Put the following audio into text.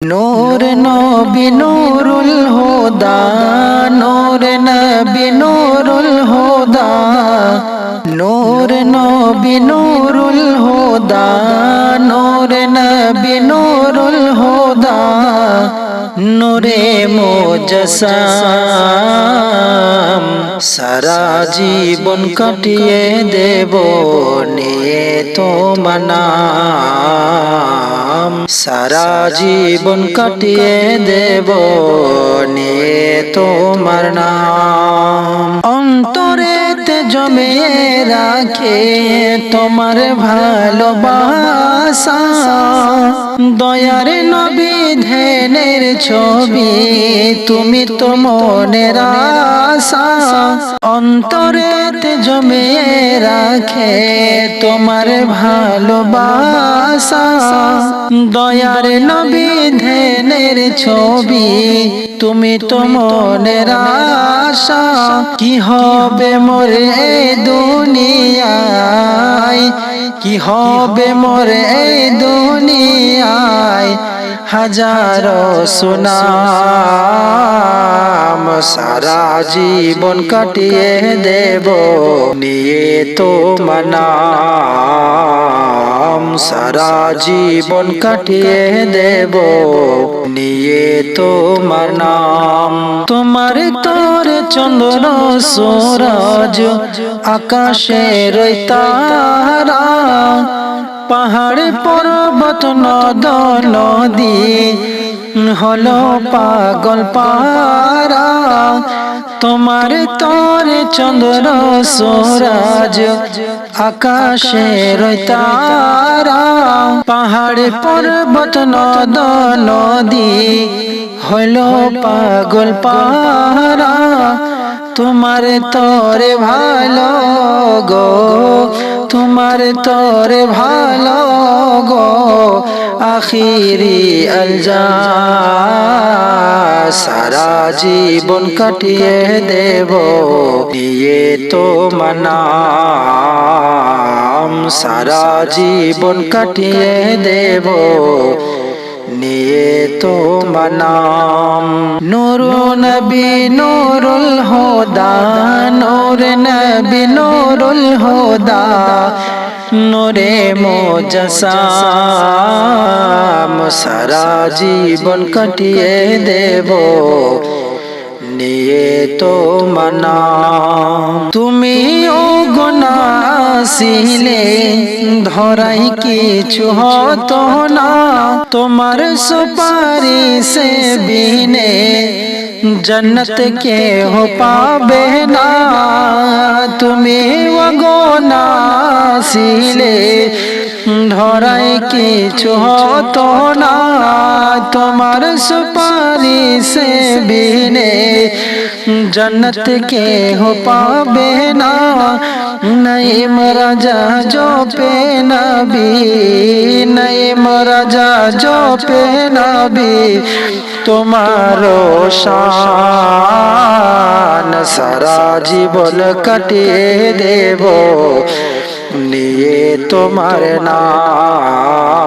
নূর নবী নুরুল হুদা, নূর নবী নুরুল হুদা, নূর নবী নুরুল হুদা, নূর নবী নুরুল হুদা, নূরে মোজসাম। সারা জীবন কাটিয়ে দেব নিয়ে তো মানাম সারা জীবন কাটিয়ে দেব নিয়ে তোমার নাম। অন্তরেতে জমে রাখে তোমার ভালোবাসা। দয়ার নবী ধ্যানের ছবি, তুমি তো মনের আশা জমে রাখে তোমার ভালোবাসা। দয়ার নবী ধ্যানের ছবি, তুমি তো আশা, কি হবে মোরে দুনিয়ায়? কি হবে মোরে এই দুনিয়ায় হাজারো সুনাম সারা জীবন কাটিয়ে দেব, নিয়ে তো মানাম সারা জীবন কাটিয়ে দেব। নিয়ে তোমার নাম। তোমার তোর চন্দ্র সূরজ আকাশের তারা। পাহাড় পর্বত, নদ, নদী, হলো পাগল পারা তোমার তোর চন্দ্র সূরজ আকাশের তারা, পাহাড় পর্বত, নদ, নদী হলো পাগল পারা তোমার তোরে ভালো গো, তোমার তোরে ভালো গো, আখিরি আলজা সারা জীবন কাটিয়ে দেব, দিয়ে তো মানাম। সারা জীবন কাটিয়ে দেব, নিয়ে তো মানাম। নূর নবী নুরুল হুদা, নূর নবী নুরুল হুদা নূরে মোজসাম সারা জীবন কাটিয়ে দেব। নিয়ে তো মানা। তুমি ও গুনাসিলে ধরাই কিছু হতো না। তোমার সুপারিশে বিনে জন্নত কে হো পাবে না। তুমি ও আসিলে ধরাই কিছু হত না। তোমার সুপারি সে বিনে জন্নত কে হো পাবে না। নই মরাজা জো পে না নবি নই মরাজা জো পে না বি তোমার সারা জীবন কাটিয়ে দেব। নিয়ে তোমার নাম।